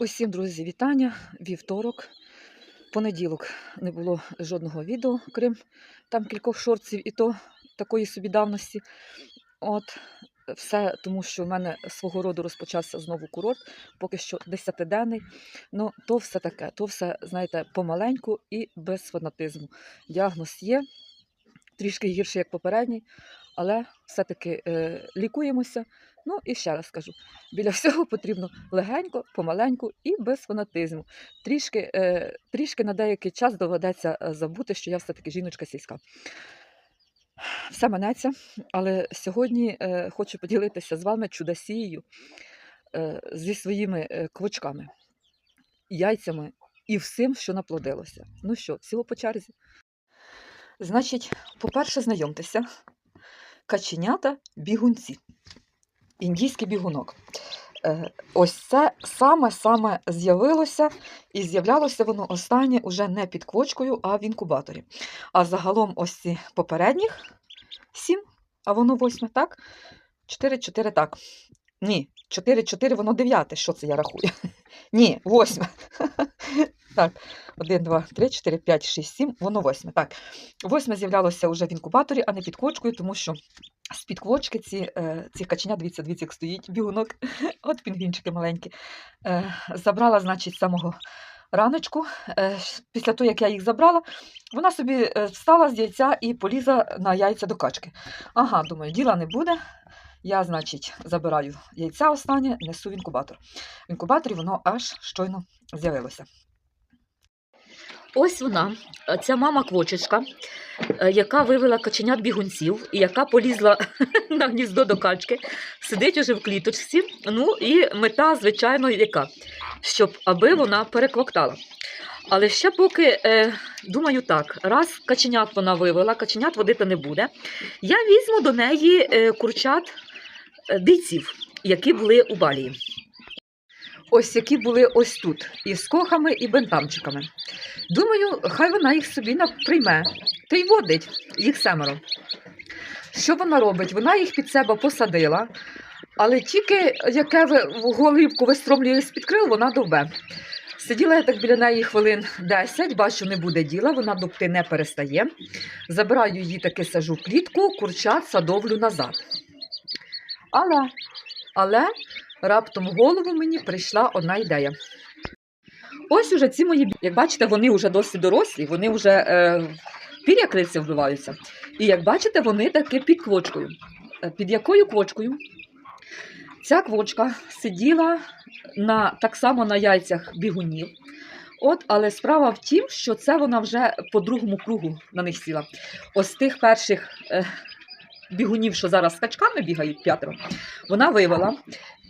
Усім, друзі, вітання. Вівторок, понеділок не було жодного відео, крім там кількох шорців і то такої собі давності. От, все тому, що в мене свого роду розпочався знову курорт, поки що десятиденний. Ну, то все таке, то все, знаєте, помаленьку і без фанатизму. Діагноз є, трішки гірший, як попередній, але все-таки е, лікуємося. Ну і ще раз кажу: біля всього потрібно легенько, помаленьку і без фанатизму. Трішки, е, трішки на деякий час доведеться е, забути, що я все-таки жіночка сільська. Все минеться, але сьогодні е, хочу поділитися з вами чудосією е, зі своїми е, квочками, яйцями і всім, що наплодилося. Ну що, всього по черзі. Значить, по-перше, знайомтеся, каченята бігунці. Індійський бігунок. Е, Ось це саме-саме з'явилося, і з'являлося воно останнє уже не під квочкою, а в інкубаторі. А загалом ось ці попередніх сім, а воно восьме, так? Чотири, чотири, так. Ні, чотири, чотири, воно дев'яте. Що це я рахую? Ні, восьме. Так, один, два, три, чотири, п'ять, шість, сім, воно восьме. Так, восьме з'являлося вже в інкубаторі, а не під квочкою, тому що з-під квочки ці, е, ці каченя, дивіться, дивіться, як стоїть бігунок, от пінгвінчики маленькі. Е, забрала, значить, самого раночку. Е, після того, як я їх забрала, вона собі встала з яйця і полізла на яйця до качки. Ага, думаю, діла не буде. Я, значить, забираю яйця останнє, несу в інкубатор. В інкубаторі воно аж щойно з'явилося. Ось вона, е, ця мама квочечка, е, яка вивела каченят бігунців і яка полізла на гніздо до качки, сидить уже в кліточці. Ну і мета, звичайно, яка? Щоб аби вона переквактала. Але ще поки е, думаю так, раз каченят вона вивела, каченят водити не буде. Я візьму до неї е, курчат дійців, які були у балії. Ось які були ось тут, і з кохами, і бентамчиками. Думаю, хай вона їх собі прийме та й водить їх семеро. Що вона робить? Вона їх під себе посадила, але тільки яке голівку вистромлює з-під крил, вона довбе. Сиділа я так біля неї хвилин 10, бачу, не буде діла, вона дубти не перестає. Забираю її таки сажу в клітку, курчат садовлю назад. Але, але раптом в голову мені прийшла одна ідея. Ось уже ці мої, як бачите, вони вже досить дорослі, вони вже е, пір'я крильця вбиваються. І як бачите, вони таки під квочкою. Е, Під якою квочкою? Ця квочка сиділа на, так само на яйцях бігунів. От, але справа в тім, що це вона вже по другому кругу на них сіла. Ось тих перших е, бігунів, що зараз з качками бігають п'ятеро, вона вивела.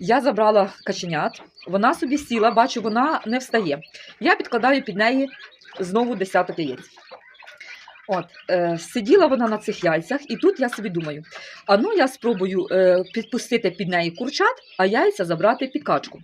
Я забрала каченят, вона собі сіла, бачу, вона не встає. Я підкладаю під неї знову десяток яєць. От, е, сиділа вона на цих яйцях, і тут я собі думаю: а ну я спробую е, підпустити під неї курчат, а яйця забрати під качку.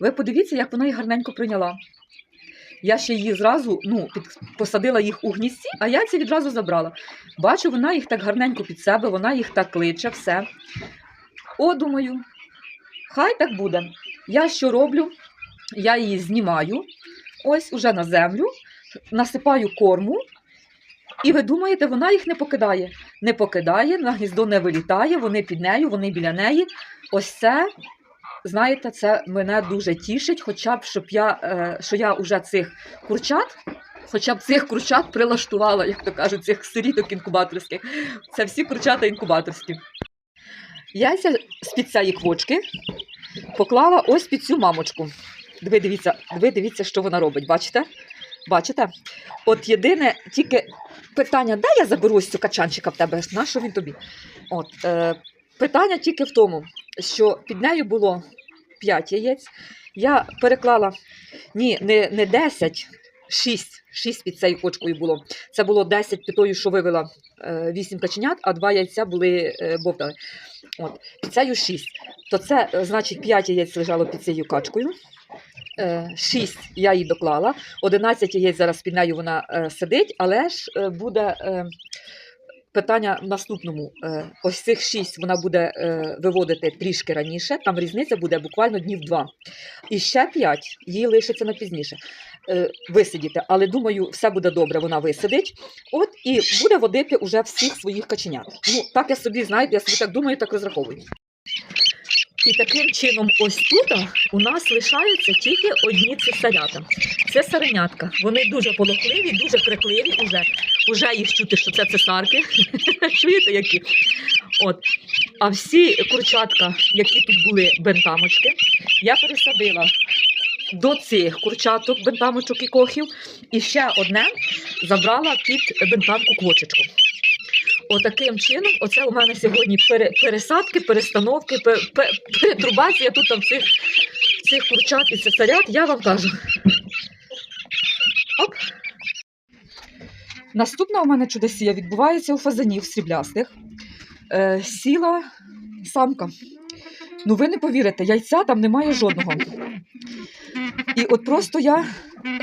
Ви подивіться, як вона їх гарненько прийняла. Я ще її зразу ну, під, посадила їх у гнізді, а яйця відразу забрала. Бачу, вона їх так гарненько під себе, вона їх так кличе, все. О, думаю, хай так буде. Я що роблю? Я її знімаю, ось уже на землю, насипаю корму. І ви думаєте, вона їх не покидає? Не покидає, на гніздо не вилітає, вони під нею, вони біля неї. Ось це, знаєте, це мене дуже тішить, хоча б щоб я, е, що я вже цих курчат, хоча б цих курчат прилаштувала, як то кажуть, цих сиріток інкубаторських. Це всі курчата інкубаторські. Яйця з-під цієї квочки поклала ось під цю мамочку. Диви, дивіться, диви, дивіться, що вона робить. Бачите? Бачите? От єдине тільки питання, де я заберу ось цю качанчика в тебе? На що він тобі? От, е, питання тільки в тому, що під нею було 5 яєць. Я переклала ні, не, не 10, 6. 6 під цією кочкою було. Це було 10 під тою, що вивела е, 8 каченят, а 2 яйця були е, бовтали. От, під цією 6. То це, е, значить, 5 яєць лежало під цією качкою. 6 я їй доклала, 11 яєць зараз під нею вона е, сидить, але ж е, буде е, питання в наступному. Е, Ось цих шість вона буде е, виводити трішки раніше, там різниця буде буквально днів два. І ще п'ять їй лишиться на пізніше. Е, Висидіти, але думаю, все буде добре, вона висидить. От і буде водити уже всіх своїх каченят. Ну, так я собі, знаєте, я собі так думаю, так розраховую. І таким чином, ось тут у нас лишаються тільки одні цесарята. Це саренятка. Вони дуже полохливі, дуже крикливі. Уже, уже їх чути, що це цесарки. Чуєте, які? От. А всі курчатка, які тут були бентамочки, я пересадила до цих курчаток, бентамочок і кохів. І ще одне забрала під бентамку квочечку. Отаким чином, оце у мене сьогодні пересадки, перестановки, пе- пе- перетрубація тут там цих, цих курчат і цесарят, я вам кажу. Оп. Наступна у мене чудосія відбувається у фазанів сріблястих. Е, сіла самка. Ну, ви не повірите, яйця там немає жодного. І от просто я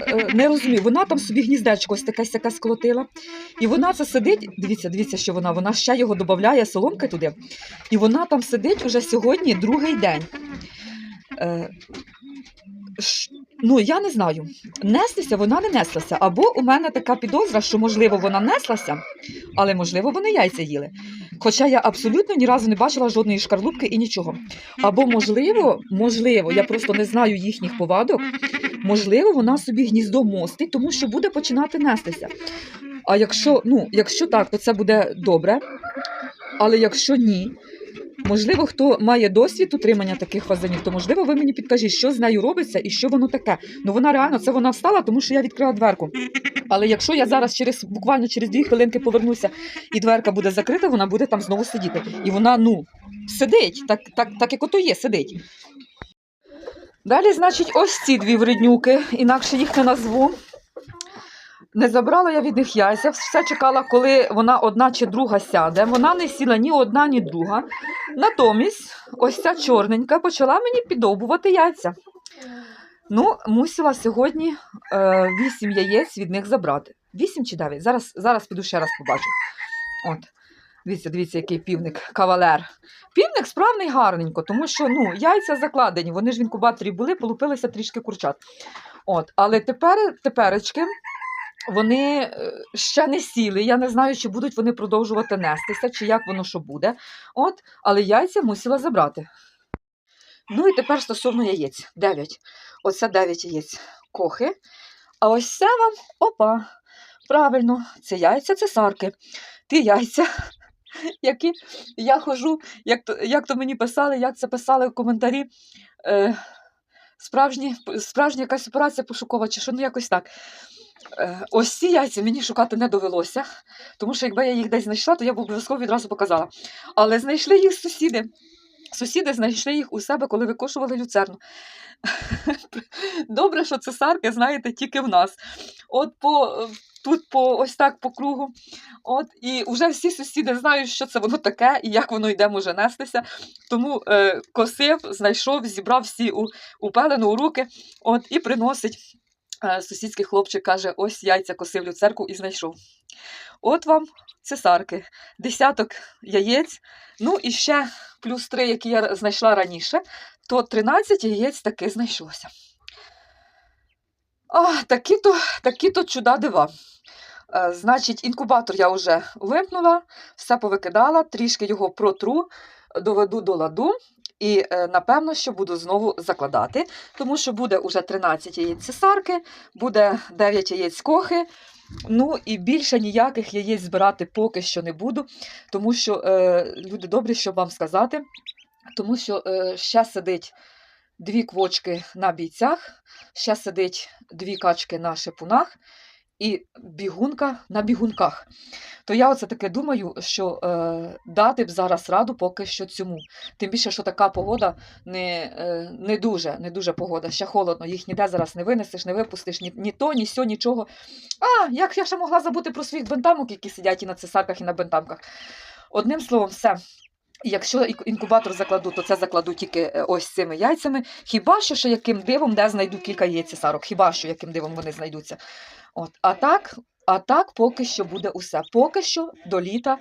е, не розумію, вона там собі гніздечко ось таке сяке сколотила. І вона це сидить. Дивіться, дивіться, що вона. Вона ще його додає соломки туди. І вона там сидить уже сьогодні другий день. Е, ну, я не знаю. Нестися вона не неслася. Або у мене така підозра, що, можливо, вона неслася, але, можливо, вони яйця їли. Хоча я абсолютно ні разу не бачила жодної шкарлупки і нічого. Або, можливо, можливо, я просто не знаю їхніх повадок. Можливо, вона собі гніздо мостить, тому що буде починати нестися. А якщо, ну, якщо так, то це буде добре. Але якщо ні, можливо, хто має досвід утримання таких фазанів, то можливо ви мені підкажіть, що з нею робиться і що воно таке. Ну вона реально це вона встала, тому що я відкрила дверку. Але якщо я зараз через буквально через дві хвилинки повернуся і дверка буде закрита, вона буде там знову сидіти. І вона ну сидить, так, так, так як ото є, сидить. Далі, значить, ось ці дві вреднюки, інакше їх не назву. Не забрала я від них яйця, все чекала, коли вона одна чи друга сяде. Вона не сіла ні одна, ні друга. Натомість, ось ця чорненька почала мені підовбувати яйця. Ну, мусила сьогодні е, 8 яєць від них забрати. 8 чи 9? Зараз, зараз піду ще раз побачу. От. Дивіться, дивіться, який півник, кавалер. Півник справний гарненько, тому що ну, яйця закладені, вони ж в інкубаторі були, полупилися трішки курчат. От, але тепер, теперечки вони е, ще не сіли. Я не знаю, чи будуть вони продовжувати нестися, чи як воно що буде. От, але яйця мусила забрати. Ну і тепер стосовно яєць. Дев'ять. Оце дев'ять яєць кохи. А ось це вам опа. Правильно, це яйця цесарки. Ті яйця, які я хожу, як то, як то мені писали, як це писали в коментарі. Е, справжня якась операція пошукова, чи що ну якось так. Е, ось ці яйця мені шукати не довелося, тому що якби я їх десь знайшла, то я б обов'язково відразу показала. Але знайшли їх сусіди. Сусіди знайшли їх у себе, коли викошували люцерну. Добре, що цесарки, знаєте, тільки в нас. От по, тут по ось так по кругу. От, і вже всі сусіди знають, що це воно таке і як воно йде може нестися. Тому е, косив, знайшов, зібрав всі у, у пелену у руки от, і приносить. Е, Сусідський хлопчик каже: ось яйця косив люцерку і знайшов. От вам цесарки, десяток яєць, ну і ще плюс три, які я знайшла раніше, то 13 яєць таки знайшлося. А, такі-то, такі-то чуда дива. Е, Значить, інкубатор я вже вимкнула, все повикидала, трішки його протру, доведу до ладу. І е, напевно, що буду знову закладати, тому що буде уже 13 яєць цесарки, буде 9 яєць кохи. Ну і більше ніяких яєць збирати поки що не буду, тому що е, люди добрі, щоб вам сказати, тому що е, ще сидить дві квочки на бійцях, ще сидить дві качки на шипунах і бігунка на бігунках. То я оце таке думаю, що е, дати б зараз раду поки що цьому. Тим більше, що така погода не, е, не дуже, не дуже погода, ще холодно, їх ніде зараз не винесеш, не випустиш, ні, ні то, ні сьо, нічого. А, як я ще могла забути про своїх бентамок, які сидять і на цесарках, і на бентамках. Одним словом, все. Якщо інкубатор закладу, то це закладу тільки е, ось цими яйцями. Хіба що ще яким дивом, де знайду кілька яєць цесарок, хіба що яким дивом вони знайдуться. От. А так, А так поки що буде усе. Поки що до літа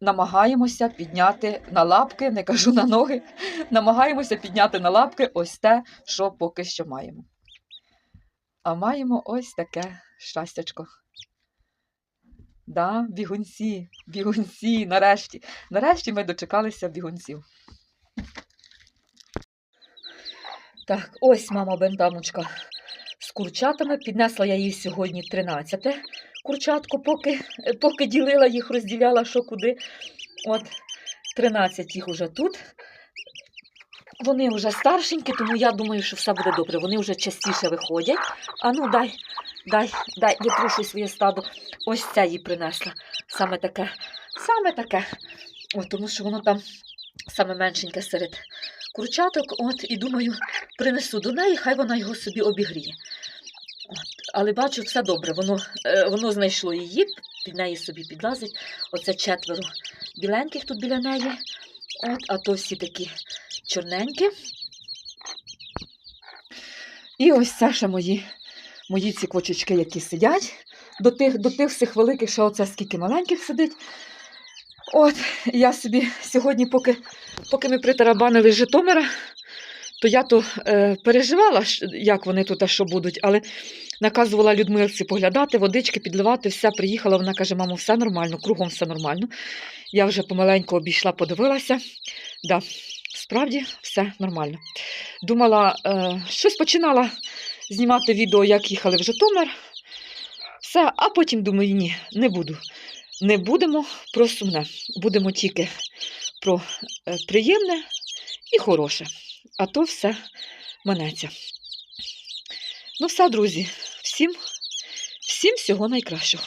намагаємося підняти на лапки, не кажу на ноги, намагаємося підняти на лапки ось те, що поки що маємо. А маємо ось таке щастячко. Да, бігунці, бігунці, нарешті. Нарешті ми дочекалися бігунців. Так, ось мама бентамочка з курчатами. Піднесла я їй сьогодні 13 курчатку, поки, поки ділила їх, розділяла що куди. От 13 їх уже тут. Вони вже старшенькі, тому я думаю, що все буде добре. Вони вже частіше виходять. А ну дай, дай, дай, витрушуй своє стадо. Ось це їй принесла. Саме таке, саме таке. От, тому що воно там саме меншеньке серед курчаток. От, і думаю, принесу до неї, хай вона його собі обігріє. От, але бачу, все добре. Воно, е, воно знайшло її, під неї собі підлазить. Оце четверо біленьких тут біля неї. От, а то всі такі чорненькі. І ось це ще мої, мої ці квочечки, які сидять. До тих, до тих всіх великих, що оце скільки маленьких сидить. От, я собі сьогодні, поки, поки ми притарабанили Житомира, то я то е, переживала, як вони тут а що будуть, але наказувала Людмилці поглядати, водички підливати, все, приїхала, вона каже, мамо, все нормально, кругом все нормально. Я вже помаленьку обійшла, подивилася. Да, справді все нормально. Думала, е, щось починала знімати відео, як їхали в Житомир. Все, а потім думаю, ні, не буду. Не будемо про сумне. Будемо тільки про е, приємне і хороше. А то все манеться. Ну, все, друзі, всім, всім всього найкращого.